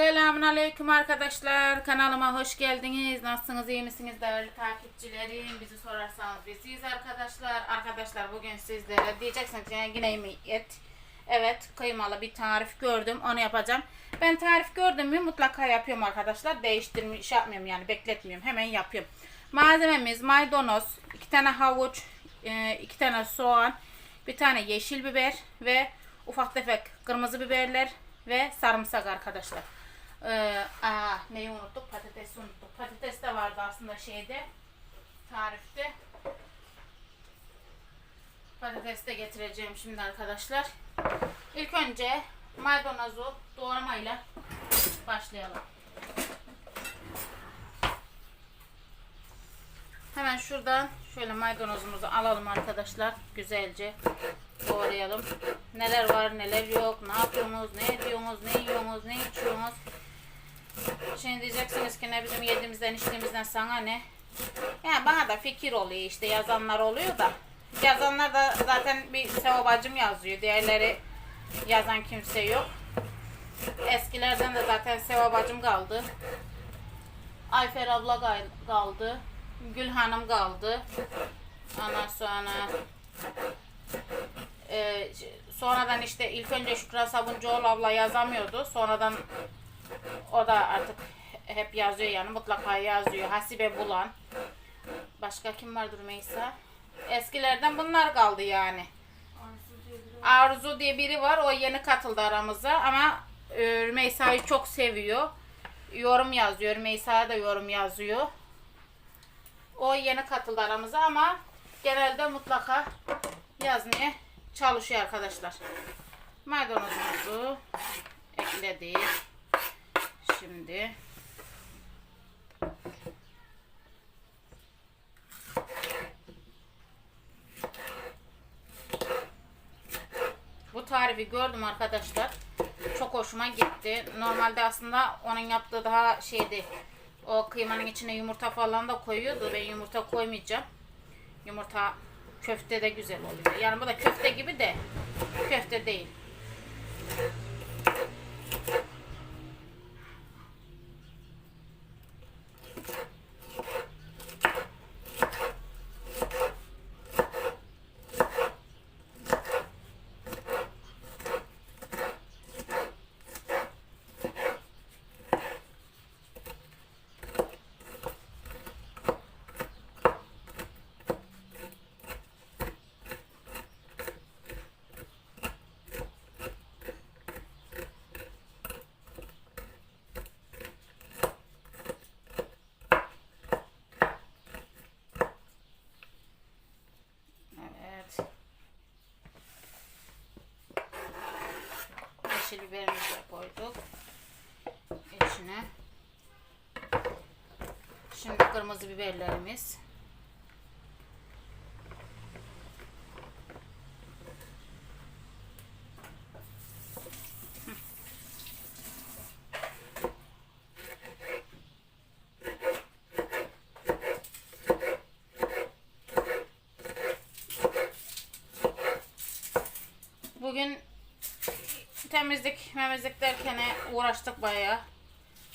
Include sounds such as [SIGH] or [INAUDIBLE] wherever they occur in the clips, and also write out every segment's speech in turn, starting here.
Selamun Aleyküm arkadaşlar. Kanalıma hoş geldiniz. Nasılsınız? iyi misiniz değerli takipçilerim? Bizi sorarsanız biz iyiyiz arkadaşlar. Arkadaşlar bugün sizlere diyeceksiniz ki yine mi et? Evet kıymalı bir tarif gördüm. Onu yapacağım. Ben tarif gördüm mü mutlaka yapıyorum arkadaşlar. Değiştirmiş şey yapmıyorum yani bekletmiyorum. Hemen yapıyorum. Malzememiz maydanoz, iki tane havuç, e, iki tane soğan, bir tane yeşil biber ve ufak tefek kırmızı biberler ve sarımsak arkadaşlar. Ee, aa, neyi unuttuk? Patatesi unuttuk. Patates de vardı aslında şeyde tarifte. Patates de getireceğim şimdi arkadaşlar. İlk önce maydanozu doğramayla başlayalım. Hemen şuradan şöyle maydanozumuzu alalım arkadaşlar. Güzelce doğrayalım. Neler var neler yok. Ne yapıyorsunuz, ne ediyorsunuz, ne yiyorsunuz, ne içiyorsunuz. Şimdi diyeceksiniz ki ne bizim yediğimizden içtiğimizden sana ne? Yani bana da fikir oluyor işte yazanlar oluyor da. Yazanlar da zaten bir sevabacım yazıyor. Diğerleri yazan kimse yok. Eskilerden de zaten sevabacım kaldı. Ayfer abla kaldı. Gül Hanım kaldı. Ondan sonra e, sonradan işte ilk önce Şükran Sabuncuoğlu abla yazamıyordu. Sonradan o da artık hep yazıyor yani mutlaka yazıyor. Hasibe Bulan. Başka kim vardır Meysa? Eskilerden bunlar kaldı yani. Arzu diye biri var. O yeni katıldı aramıza ama e, Rümeysa'yı çok seviyor. Yorum yazıyor. Rümeysa da yorum yazıyor. O yeni katıldı aramıza ama genelde mutlaka yazmaya çalışıyor arkadaşlar. Maydanozumuzu ekledik. Şimdi bu tarifi gördüm arkadaşlar. Çok hoşuma gitti. Normalde aslında onun yaptığı daha şeydi. O kıymanın içine yumurta falan da koyuyordu. Ben yumurta koymayacağım. Yumurta köfte de güzel oluyor. Yani bu da köfte gibi de köfte değil. Evet. Yeşil biberimizi koyduk. İçine. Şimdi kırmızı biberlerimiz. Bugün temizlik, memizlik derken uğraştık bayağı.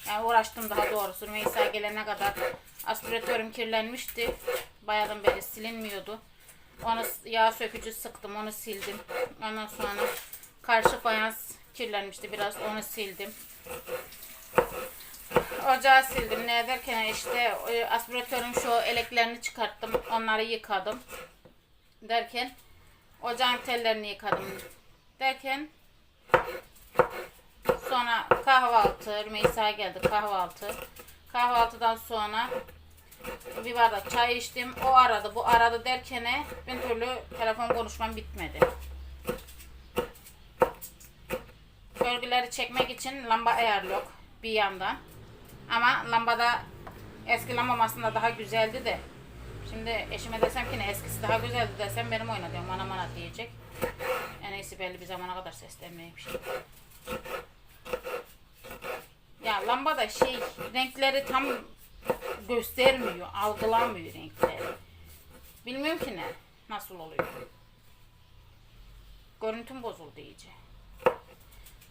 Yani uğraştım daha doğrusu. Meysa gelene kadar aspiratörüm kirlenmişti. Bayağıdan beri silinmiyordu. Onu yağ sökücü sıktım, onu sildim. Ondan sonra karşı fayans kirlenmişti biraz, onu sildim. Ocağı sildim. Ne derken işte aspiratörün şu eleklerini çıkarttım. Onları yıkadım. Derken ocağın tellerini yıkadım. Derken sonra kahvaltı. Rümeysa geldi kahvaltı. Kahvaltıdan sonra bir bardak çay içtim. O aradı, bu aradı derken bir türlü telefon konuşmam bitmedi. Gölgeleri çekmek için lamba ayarlıyor bir yandan. Ama lambada eski lambam aslında daha güzeldi de. Şimdi eşime desem ki ne eskisi daha güzeldi desem benim oynadığım bana bana diyecek. En iyisi belli bir zamana kadar seslenmeymiş. Ya lambada şey renkleri tam göstermiyor, algılamıyor renkleri. Bilmiyorum ki ne, nasıl oluyor. Görüntüm bozuldu iyice.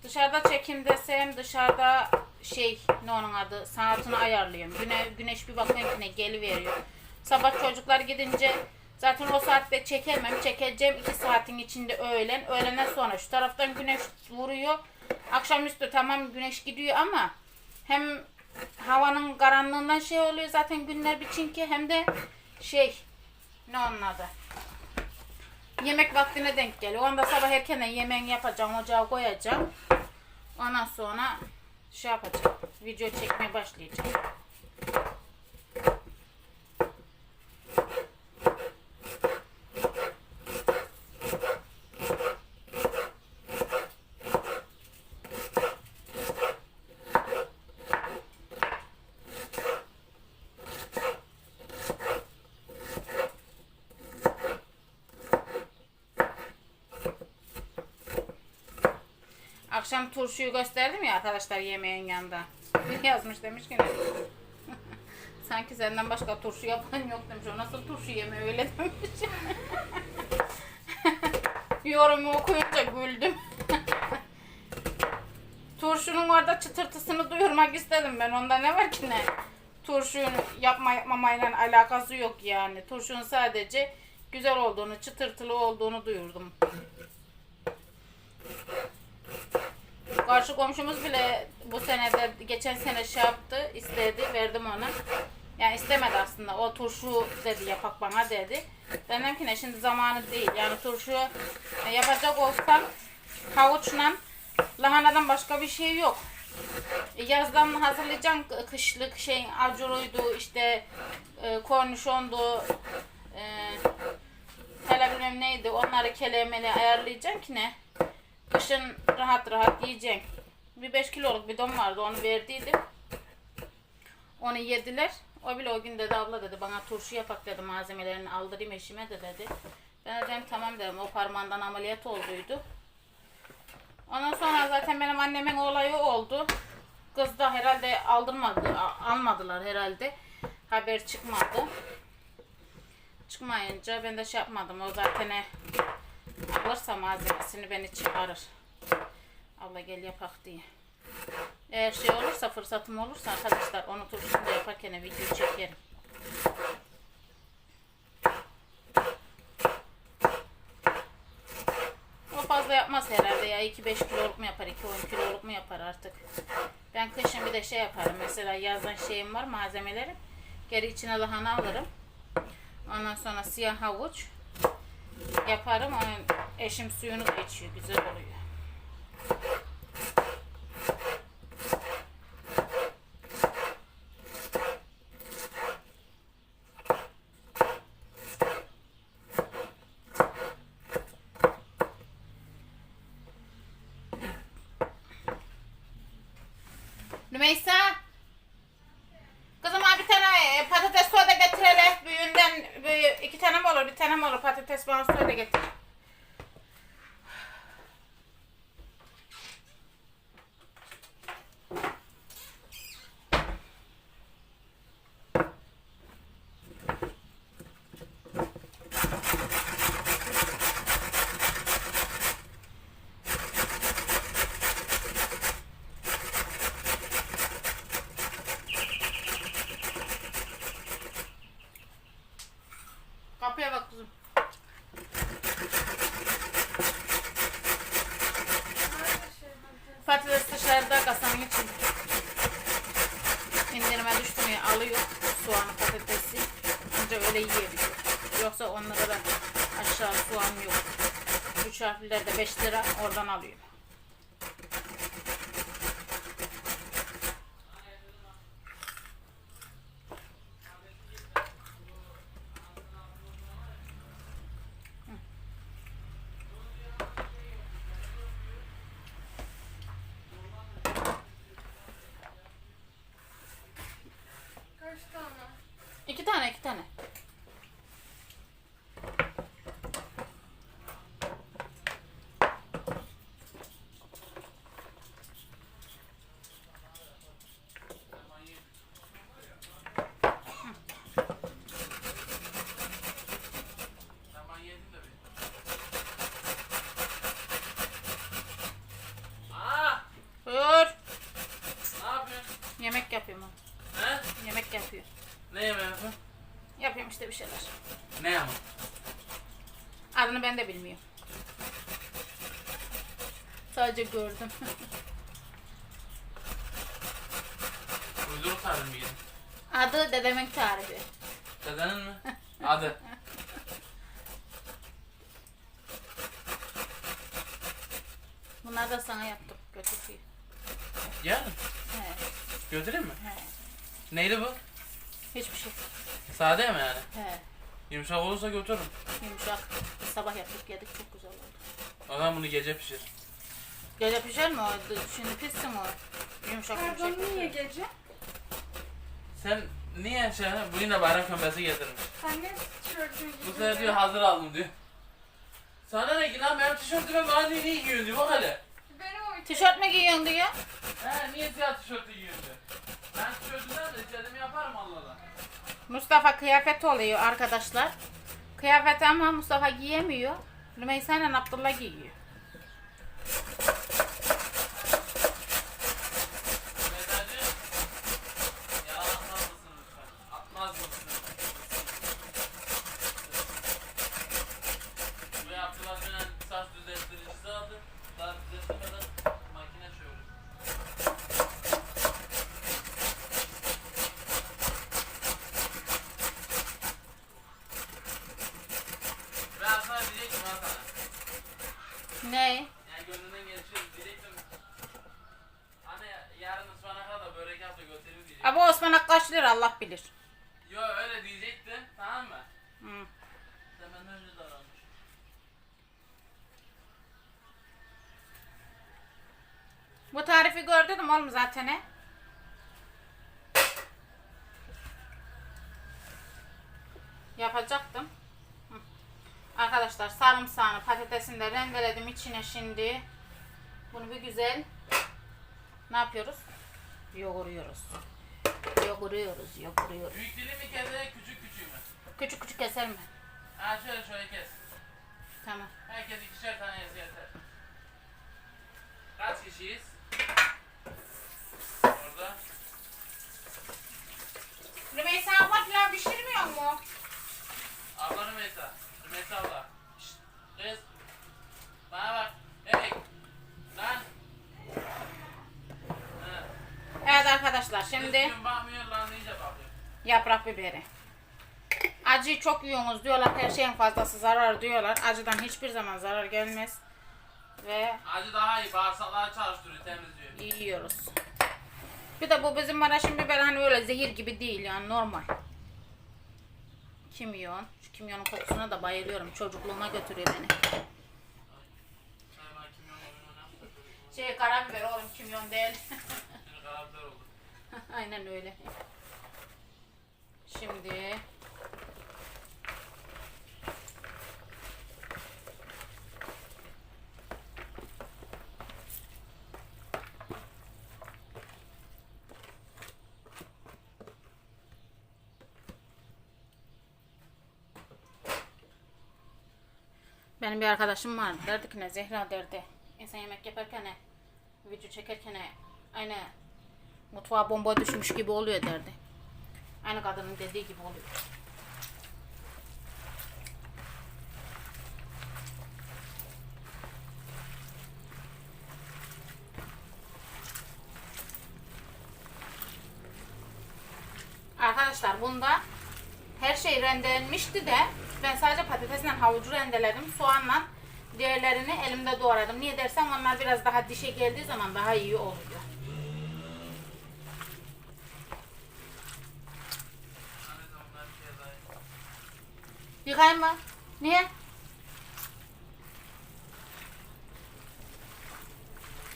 Dışarıda çekim desem, dışarıda şey ne onun adı saatini ayarlıyorum. Güne, güneş bir bakıyorum ki ne geliveriyor. Sabah çocuklar gidince zaten o saatte çekemem. Çekeceğim iki saatin içinde öğlen. Öğlenen sonra şu taraftan güneş vuruyor. Akşamüstü tamam güneş gidiyor ama hem havanın karanlığından şey oluyor zaten günler biçin ki hem de şey ne onun adı yemek vaktine denk geliyor. Onda sabah erkenden yemeğini yapacağım, ocağa koyacağım. Ondan sonra şey yapacağım, video çekmeye başlayacağım. Akşam turşuyu gösterdim ya arkadaşlar yemeğin yanında. [LAUGHS] Yazmış demiş ki? [LAUGHS] Sanki senden başka turşu yapan yok demiş. O nasıl turşu yeme öyle demiş. [LAUGHS] Yorumu okuyunca güldüm. Turşunun orada çıtırtısını duyurmak istedim ben. Onda ne var ki ne? Turşunun yapma yapmamayla alakası yok yani. Turşunun sadece güzel olduğunu, çıtırtılı olduğunu duyurdum. Karşı komşumuz bile bu senede geçen sene şey yaptı, istedi, verdim ona. Yani istemedi aslında. O turşu dedi yapak bana dedi. Ben dedim ki ne şimdi zamanı değil. Yani turşu e, yapacak olsam havuçla lahanadan başka bir şey yok. E, Yazdan hazırlayacağım kışlık şey acuruydu işte e, kornişondu e, hele bilmem neydi onları kelemeli ayarlayacağım ki ne kışın rahat rahat yiyeceksin. Bir 5 kiloluk bidon vardı onu verdiydim. Onu yediler. O bile o gün dedi abla dedi bana turşu yapak dedi malzemelerini aldırayım eşime de dedi. Ben de dedim tamam dedim o parmağından ameliyat olduydu. Ondan sonra zaten benim annemin olayı oldu. Kız da herhalde aldırmadı, almadılar herhalde. Haber çıkmadı. Çıkmayınca ben de şey yapmadım. O zaten alırsa malzemesini beni çıkarır. Abla gel yapak diye. Eğer şey olursa fırsatım olursa arkadaşlar onu turşusunda yaparken video çekerim. O fazla yapmaz herhalde ya 2-5 kiloluk mu yapar 2-10 kiloluk mu yapar artık. Ben kışın bir de şey yaparım mesela yazdan şeyim var malzemelerim. Geri içine lahana alırım. Ondan sonra siyah havuç yaparım. Onun eşim suyunu da içiyor güzel oluyor. Rümeysa. Kızım abi bir tane e, patates soda getir hele. Büyüğünden büyüğü, iki tane mi olur bir tane mi olur patates bana soda getir. Kapıya bak kızım. Patates dışarıda kasanın için. İndirime düştü mü alıyor soğanı patatesi. Ancak öyle yiyebiliyor. Yoksa onlara da aşağı soğan yok. Üç harflerde 5 lira oradan alıyor. Kaç tane? İki tane iki tane. yapıyorum onu. He? Yemek yapıyor. Ne yemeği yapıyorsun? Yapıyorum işte bir şeyler. Ne ama? Adını ben de bilmiyorum. Sadece gördüm. [LAUGHS] Uyduruk tarifi mi yedin? Adı dedemin tarifi. Dedenin mi? Adı. [LAUGHS] Bunları da sana yaptım. Götürüyor. Yani. He, Götüreyim mi? he. Neydi bu? Hiçbir şey. Sade mi yani? He. Yumuşak olursa götürürüm. Yumuşak. Biz sabah yaptık yedik çok güzel oldu. Zaman bunu gece pişir. Gece pişer mi o? Şimdi pişsin o. Yumuşak Pardon yumuşak. niye gece? Sen niye şey bu yine bayram kömbesi getirmiş. Sen ne tişörtünü Bu sefer diyor hazır aldım diyor. Sana ne ki lan benim tişörtüme bana niye niye giyiyorsun diyor bak hele. Benim o Tişört mü giyiyorsun diyor. He niye siyah tişörtü giyiyorsun diyor. Ben tişörtümden de istediğimi yaparım Allah Allah. Mustafa kıyafet oluyor arkadaşlar. Kıyafet ama Mustafa giyemiyor. Rümeysa ile Abdullah giyiyor. Mehmet'i yalan atmaz mısın lütfen? Atmaz mısın? Ve Abdullah Gülen saç düzelttiricisi aldı. Daha düzeltmeden makine çeviriyor. Ve aslında diyecektim ha sana. Ne? Yani gönlünden geçiyor diyecektim. Hani yarın ıspanaka da börek yap da götürür diyecektim. Abi Osman kaç lira Allah bilir. Yo öyle diyecektin tamam mı? Hı. Sen benden önce davranmış. Bu tarifi gördün mü oğlum zaten he? Yapacaktım. Hı. Arkadaşlar sarımsağını patatesini de rendeledim içine şimdi. Bunu bir güzel ne yapıyoruz? Yoğuruyoruz. Yoğuruyoruz, yoğuruyoruz. Büyük dilim mi kese küçük küçük mü? Küçük küçük keser mi? Ha şöyle şöyle kes. Tamam. Herkes ikişer tane yeter. Kaç kişiyiz? Orada. Rümeysa abla pilav pişirmiyor mu? Abla Rümeysa. Rümeysa abla. Şşt. Kız. Bana bak. Hey. Lan. Evet arkadaşlar şimdi yaprak biberi. Acıyı çok yiyorsunuz diyorlar. Her şeyin fazlası zarar diyorlar. Acıdan hiçbir zaman zarar gelmez. Ve Acı daha iyi. Bağırsakları çalıştırıyor, temizliyor. yiyoruz. Bir de bu bizim Maraş'ın biberi hani öyle zehir gibi değil yani normal. Kimyon. Şu kimyonun kokusuna da bayılıyorum. Çocukluğuma götürüyor beni. Şey karabiber oğlum kimyon değil. [LAUGHS] Karakter oldu. [LAUGHS] Aynen öyle. Şimdi Benim bir arkadaşım vardı. Derdi ki ne Zehra derdi. İnsan yemek yaparken video çekerken aynı mutfağa bomba düşmüş gibi oluyor derdi. Aynı kadının dediği gibi oluyor. Arkadaşlar bunda her şey rendelenmişti de ben sadece patatesle havucu rendeledim. Soğanla diğerlerini elimde doğradım. Niye dersen onlar biraz daha dişe geldiği zaman daha iyi oluyor. Hani de onlar bir kere daha iyi. Yıkayayım mı? Niye?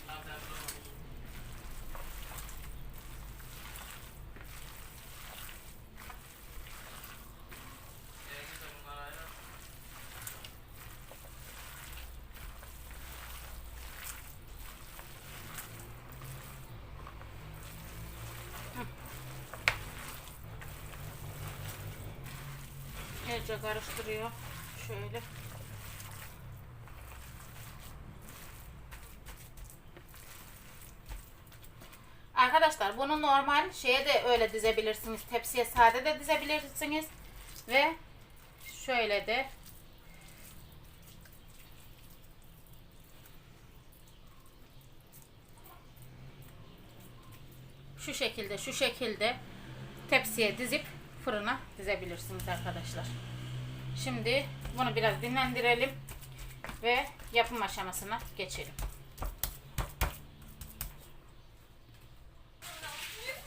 Tamam, sen dur. Gerekirse bunları ayır. Karıştırıyor. Şöyle. Arkadaşlar bunu normal şeye de öyle dizebilirsiniz. Tepsiye sade de dizebilirsiniz. Ve şöyle de şu şekilde şu şekilde tepsiye dizip fırına dizebilirsiniz arkadaşlar. Şimdi bunu biraz dinlendirelim ve yapım aşamasına geçelim.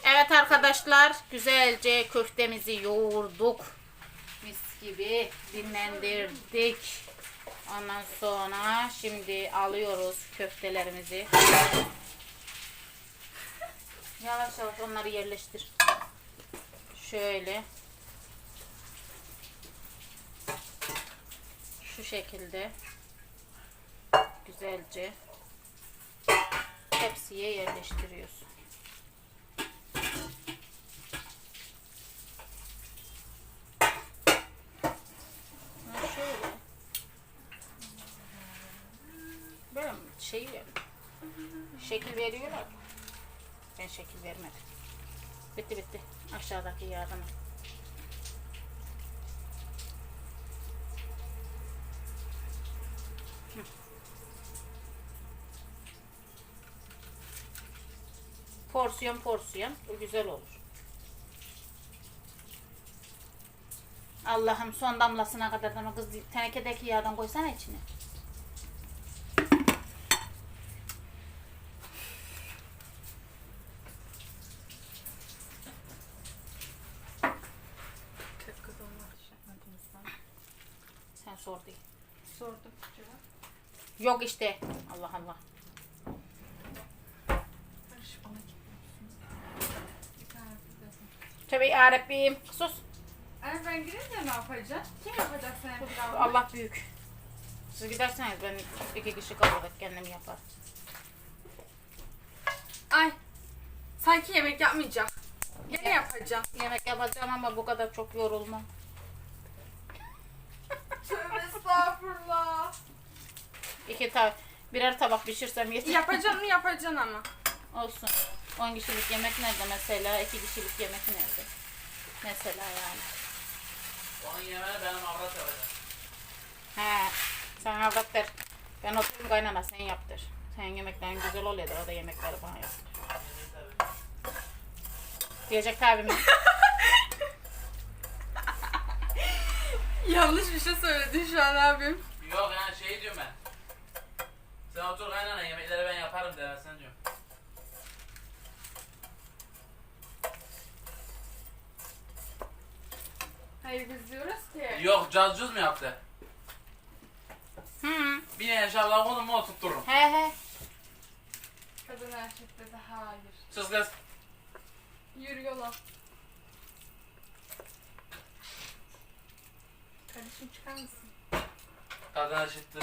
Evet arkadaşlar güzelce köftemizi yoğurduk. Mis gibi dinlendirdik. Ondan sonra şimdi alıyoruz köftelerimizi. Yavaş yavaş onları yerleştir. Şöyle. Şu şekilde. Güzelce. Tepsiye yerleştiriyorsun. Şöyle. Böyle şey. Şekil veriyorlar. Ben şekil vermedim. Bitti bitti. Aşağıdaki yardım. Porsiyon porsiyon. Bu güzel olur. Allah'ım son damlasına kadar da kız tenekedeki yağdan koysana içine. Sen sor değil. Sordum. Yok işte. Allah Allah. Yarabbim. Sus. Anne ben girince ne yapacaksın? Kim yapacak senin pilavını? Allah büyük. Siz giderseniz ben iki kişi kalırdık kendim yapar. Ay. Sanki yemek yapmayacak. Gene yapacağım. Yemek yapacağım ama bu kadar çok yorulmam. [LAUGHS] Tövbe estağfurullah. İki ta birer tabak pişirsem yeter. Yapacaksın mı [LAUGHS] yapacaksın ama. Olsun. 10 kişilik yemek nerede mesela? 2 kişilik yemek nerede? Mesela yani. Onun yemeğini benim avrat yapacak. He. Sen avrat der. Ben oturayım kaynana sen yap der. Senin yemeklerin güzel oluyor da o da yemekleri bana yap. Diyecek tabi mi? [LAUGHS] Yanlış bir şey söyledin şu an abim. Yok yani şey diyorum ben. Sen otur kaynana yemekleri ben yaparım demesen diyorum. Hayır biz diyoruz ki. Yok cazcuz mu yaptı? Hı. Bir yaşarlar onu mu oturturum? He he. Kadın erkekte de hayır. Sus kız. Yürü yola. Kardeşim çıkar mısın? Kadına çıktı.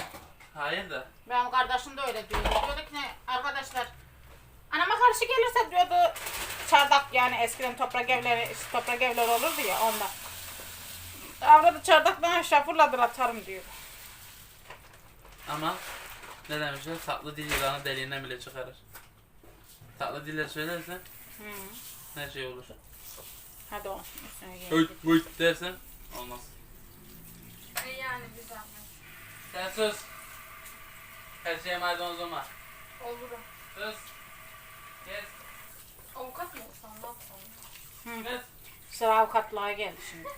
Hayır da. Benim kardeşim de öyle diyordu. Diyordu ki ne arkadaşlar anama karşı gelirse diyordu çardak yani eskiden toprak evleri toprak evler olurdu ya onda. Avradı çardaktan şapurladır atarım diyor. Ama ne demişler? Tatlı dil yılanı deliğinden bile çıkarır. Tatlı dille söylersen Hı. her şey olur. Hadi o üstüne giy. Hıy hıy dersen olmaz. E yani bir zahmet. Sen sus. Her şeye maydanoz olma. Olurum. Sus. Kes. Avukat mı olsam ne yapsam? Kes. Sıra avukatlığa geldi şimdi.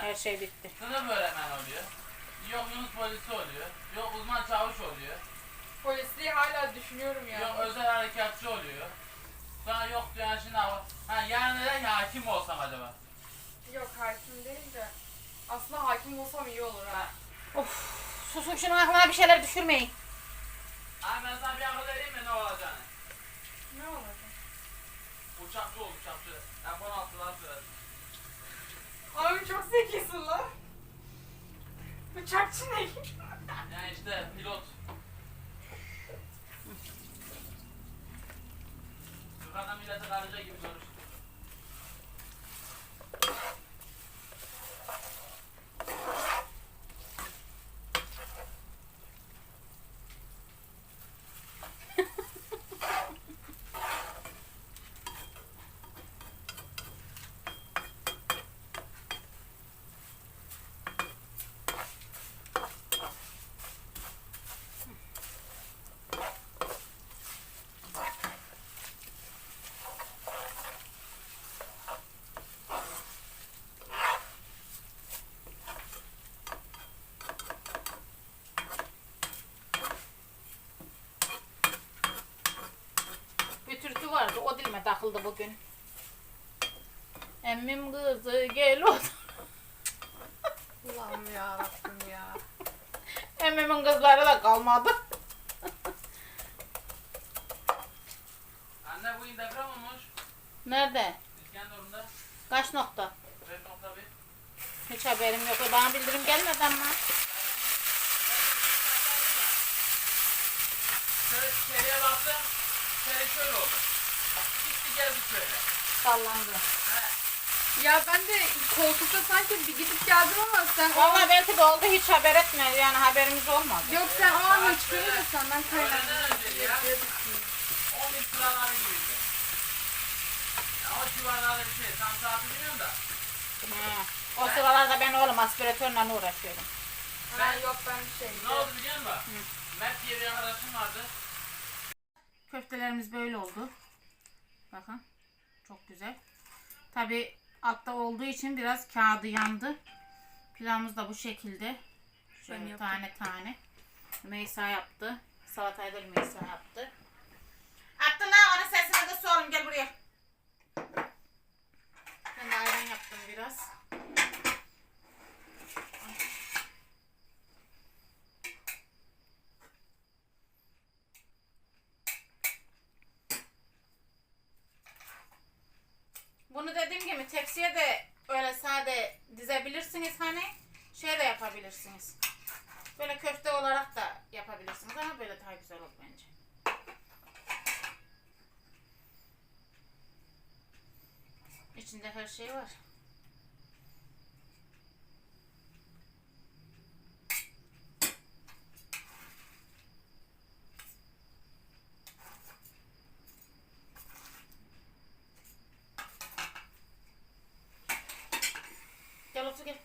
Her şey bitti. Sınıf öğretmen oluyor. Yok Yunus polisi oluyor. Yok uzman çavuş oluyor. Polisliği hala düşünüyorum yani. Yok özel harekatçı oluyor. Sonra yok diyor yani şimdi hava. Ha yarın neden ya hakim olsam acaba? Yok hakim değil de. Aslında hakim olsam iyi olur ha. Of susun şunun aklına bir şeyler düşürmeyin. Abi ben sana bir akıl vereyim mi ne olacağını? Ne olacak? Uçakçı ol uçakçı. F-16'lar sürer. Abi çok zekisin lan. Bıçakçı ne? Yani işte pilot. Yukarıdan millete karınca gibi görürsün. Takıldı bugün. Emmim kızı gel otur. [LAUGHS] Allah'ım ya Rabbim ya. Emmimin kızları da kalmadı. Anne bugün deprem olmuş. Nerede? İskenderun'da. Kaç nokta? 5.1. Hiç haberim yok. Bana bildirim gelmedi ama. Şöyle içeriye baktım. İçeri şöyle oldu. Gitti geldi şöyle. Sallandı. Ya ben de koltukta sanki bir gidip geldim ama sen o Valla belki de oldu hiç haber etme. Yani haberimiz olmadı. Yok sen o an hiç görmedin senden kaynaklı. Öğleden önce ya. 11 sıraları gibiydi. Ya o civarlarda bir şey. Tam saati bilmiyorum da. Ha. O sıralarda ben oğlum aspiratörle uğraşıyorum. Ha yok ben şey. Ne oldu biliyor musun? Mert diye bir arkadaşım vardı. Köftelerimiz böyle oldu. Bakın. Çok güzel. Tabi altta olduğu için biraz kağıdı yandı. Pilavımız da bu şekilde. Şöyle Ben yaptım. tane tane. Meysa yaptı. Salatayı da Meysa yaptı. Abdullah onun sesini de sorun gel buraya. Ben de ayran yaptım biraz. Bunu dediğim gibi tepsiye de öyle sade dizebilirsiniz hani şey de yapabilirsiniz. Böyle köfte olarak da yapabilirsiniz ama böyle daha güzel olur bence. İçinde her şey var. Gel otur gel.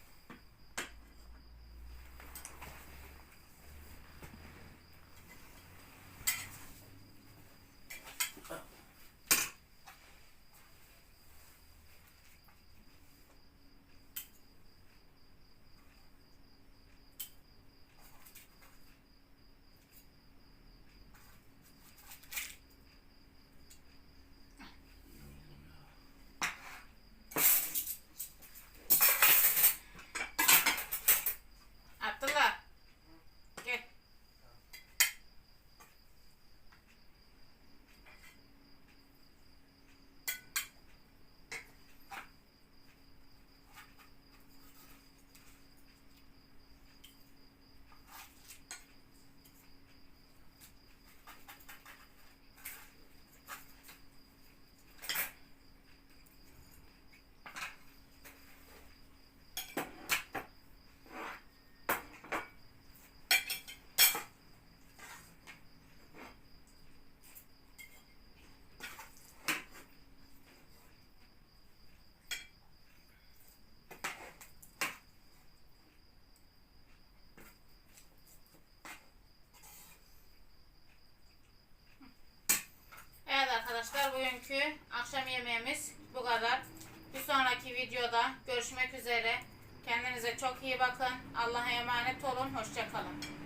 Abdullah. Gel. Evet arkadaşlar bugünkü akşam yemeğimiz bu kadar. Bir sonraki videoda görüşmek üzere. Kendinize çok iyi bakın. Allah'a emanet olun. Hoşçakalın.